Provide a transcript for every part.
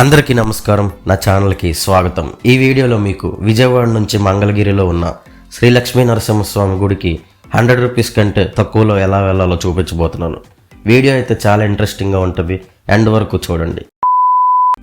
అందరికీ నమస్కారం. నా ఛానల్కి స్వాగతం. ఈ వీడియోలో మీకు విజయవాడ నుంచి మంగళగిరిలో ఉన్న శ్రీ లక్ష్మీ నరసింహస్వామి గుడికి హండ్రెడ్ రూపీస్ కంటే తక్కువలో ఎలా వెళ్ళాలో చూపించబోతున్నాను. వీడియో అయితే చాలా ఇంట్రెస్టింగ్గా ఉంటుంది. ఎండ్ వరకు చూడండి.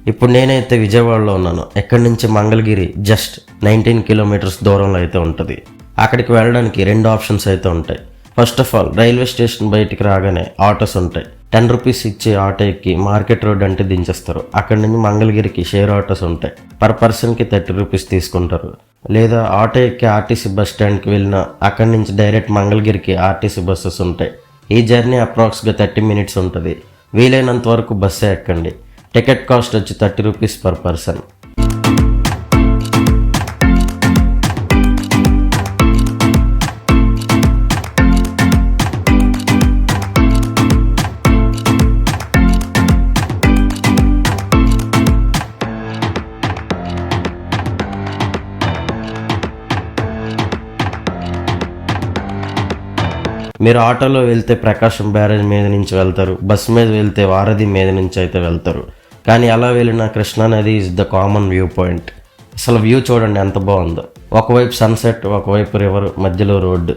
ఇప్పుడు నేనైతే విజయవాడలో ఉన్నాను. ఎక్కడి నుంచి మంగళగిరి? జస్ట్ నైన్టీన్ కిలోమీటర్స్ దూరంలో అయితే ఉంటుంది. అక్కడికి వెళ్ళడానికి రెండు ఆప్షన్స్ అయితే ఉంటాయి. First of all railway station బయటికి రాగానే ఆటోస్ ఉంటాయి. టెన్ రూపీస్ ఇచ్చే ఆటో ఎక్కి మార్కెట్ రోడ్ అంటే దించేస్తారు. అక్కడి నుంచి మంగళగిరికి షేర్ ఆటోస్ ఉంటాయి. పర్ పర్సన్కి థర్టీ రూపీస్ తీసుకుంటారు. లేదా ఆటో ఎక్కి ఆర్టీసీ బస్ స్టాండ్కి వెళ్ళినా అక్కడి నుంచి డైరెక్ట్ మంగళగిరికి ఆర్టీసీ బస్సెస్ ఉంటాయి. ఈ జర్నీ అప్రాక్స్గా థర్టీ మినిట్స్ ఉంటుంది. వీలైనంత వరకు బస్సే ఎక్కండి. టికెట్ కాస్ట్ వచ్చి థర్టీ రూపీస్ పర్ పర్సన్. మీరు ఆటోలో వెళ్తే ప్రకాశం బ్యారేజ్ మీద నుంచి వెళ్తారు బస్ మీద వెళ్తే వారధి మీద నుంచి అయితే వెళ్తారు. కానీ ఎలా వెళ్ళినా కృష్ణా నది is the common view point అసలు వ్యూ చూడండి ఎంత బాగుందో. ఒకవైపు సన్సెట్ ఒకవైపు రివర్ మధ్యలో రోడ్డు.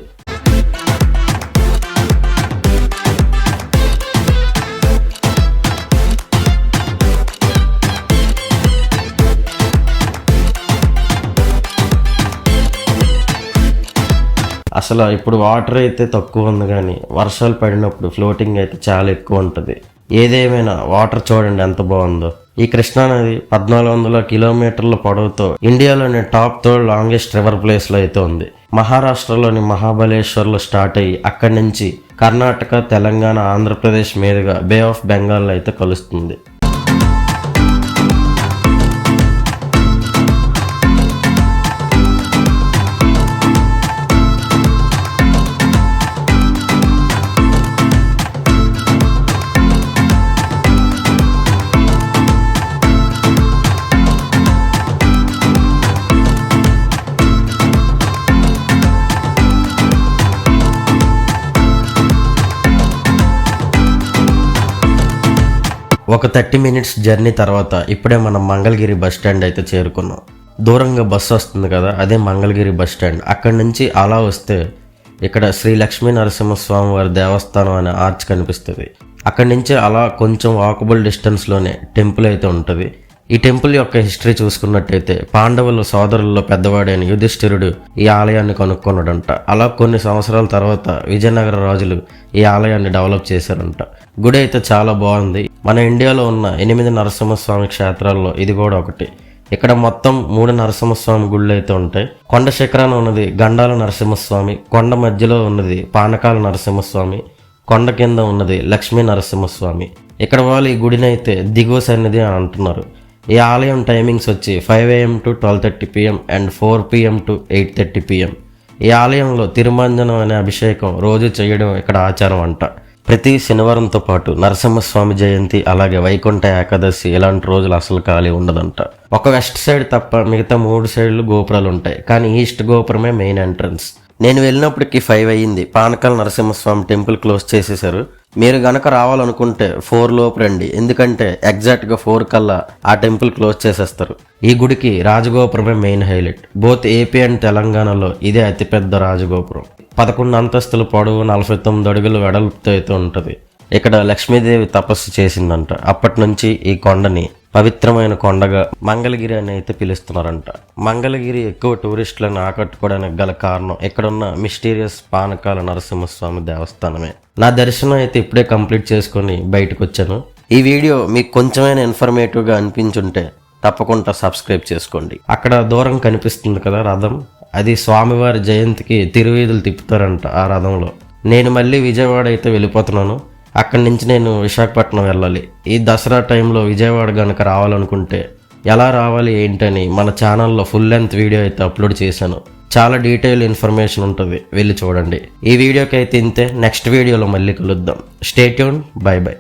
అసలు ఇప్పుడు వాటర్ అయితే తక్కువ ఉంది కానీ వర్షాలు పడినప్పుడు ఫ్లోటింగ్ అయితే చాలా ఎక్కువ ఉంటుంది. ఏదేమైనా వాటర్ చూడండి ఎంత బాగుందో. ఈ కృష్ణా నది పద్నాలుగు వందల కిలోమీటర్ల పొడవుతో ఇండియాలోని టాప్ థర్డ్ లాంగెస్ట్ రివర్ ప్లేస్లో అయితే ఉంది. మహారాష్ట్రలోని మహాబలేశ్వర్లో స్టార్ట్ అయ్యి అక్కడి నుంచి కర్ణాటక తెలంగాణ ఆంధ్రప్రదేశ్ మీదుగా బే ఆఫ్ బెంగాల్లో అయితే కలుస్తుంది. ఒక థర్టీ మినిట్స్ జర్నీ తర్వాత ఇప్పుడే మనం మంగళగిరి బస్ స్టాండ్ అయితే చేరుకున్నాం. దూరంగా బస్సు వస్తుంది కదా అదే మంగళగిరి బస్ స్టాండ్. అక్కడి నుంచి అలా వస్తే ఇక్కడ శ్రీ లక్ష్మీ నరసింహస్వామి వారి దేవస్థానం అనే ఆర్చ్ కనిపిస్తుంది. అక్కడి నుంచి అలా కొంచెం వాకబుల్ డిస్టెన్స్లోనే టెంపుల్ అయితే ఉంటుంది. ఈ టెంపుల్ యొక్క హిస్టరీ చూసుకున్నట్టయితే పాండవుల సోదరుల్లో పెద్దవాడైన యుధిష్ఠిరుడు ఈ ఆలయాన్ని కొనుక్కున్నాడంట. అలా కొన్ని సంవత్సరాల తర్వాత విజయనగర రాజులు ఈ ఆలయాన్ని డెవలప్ చేశారంట. గుడి అయితే చాలా బాగుంది. మన ఇండియాలో ఉన్న ఎనిమిది నరసింహస్వామి క్షేత్రాల్లో ఇది కూడా ఒకటి. ఇక్కడ మొత్తం మూడు నరసింహస్వామి గుళ్ళు అయితే ఉంటాయి. కొండ శిఖరాన ఉన్నది గండాల నరసింహస్వామి కొండ మధ్యలో ఉన్నది పానకాల నరసింహస్వామి కొండ కింద ఉన్నది లక్ష్మీ నరసింహస్వామి. ఇక్కడ వాళ్ళు ఈ గుడిని అయితే దిగువ సన్నిధి అని అంటున్నారు. ఈ ఆలయం టైమింగ్స్ వచ్చి five AM to twelve thirty PM and four PM to eight thirty PM ఈ ఆలయంలో తిరుమంజనం అనే అభిషేకం రోజు చేయడం ఇక్కడ ఆచారం అంట. ప్రతి శనివారంతో పాటు నరసింహస్వామి జయంతి అలాగే వైకుంఠ ఏకాదశి ఇలాంటి రోజులు అసలు ఖాళీ ఉండదంట. ఒక వెస్ట్ సైడ్ తప్ప మిగతా మూడు సైడ్లు గోపురాలు ఉంటాయి. కానీ ఈస్ట్ గోపురమే మెయిన్ ఎంట్రన్స్ నేను వెళ్ళినప్పటికి ఫైవ్ అయ్యింది. పానకాల నరసింహస్వామి టెంపుల్ క్లోజ్ చేసేశారు. మీరు గనక రావాలనుకుంటే ఫోర్ లోపు రండి. ఎందుకంటే ఎగ్జాక్ట్గా ఫోర్ కల్లా ఆ టెంపుల్ క్లోజ్ చేసేస్తారు. ఈ గుడికి రాజగోపురమే main highlight both AP and తెలంగాణలో ఇదే అతిపెద్ద రాజగోపురం. పదకొండు అంతస్తుల పొడవు నలభై తొమ్మిది అడుగులు వెడల్పుతో అయితే ఉంటుంది. ఇక్కడ లక్ష్మీదేవి తపస్సు చేసిందంట. అప్పటి నుంచి ఈ కొండని పవిత్రమైన కొండగా మంగళగిరి అని అయితే పిలుస్తున్నారంట. మంగళగిరి ఎక్కువ టూరిస్టులను ఆకట్టుకోవడానికి గల కారణం ఇక్కడున్న మిస్టీరియస్ పానకాల నరసింహస్వామి దేవస్థానమే. నా దర్శనం అయితే ఇప్పుడే కంప్లీట్ చేసుకొని బయటకు వచ్చాను ఈ వీడియో మీకు కొంచెమైనా ఇన్ఫర్మేటివ్గా అనిపించుంటే తప్పకుండా సబ్స్క్రైబ్ చేసుకోండి. అక్కడ దూరం కనిపిస్తుంది కదా రథం. అది స్వామివారి జయంతికి తిరువీధులు తిప్పుతారంట ఆ రథంలో. నేను మళ్ళీ విజయవాడ అయితే వెళ్ళిపోతున్నాను. అక్కడి నుంచి నేను విశాఖపట్నం వెళ్ళాలి. ఈ దసరా టైంలో విజయవాడ కనుక రావాలనుకుంటే ఎలా రావాలి ఏంటని మన ఛానల్లో ఫుల్ లెంత్ వీడియో అయితే అప్లోడ్ చేశాను. చాలా డీటెయిల్ ఇన్ఫర్మేషన్ ఉంటుంది వెళ్ళి చూడండి. ఈ వీడియోకి అయితే ఇంతే నెక్స్ట్ వీడియోలో మళ్ళీ కలుద్దాం. Stay tuned bye bye.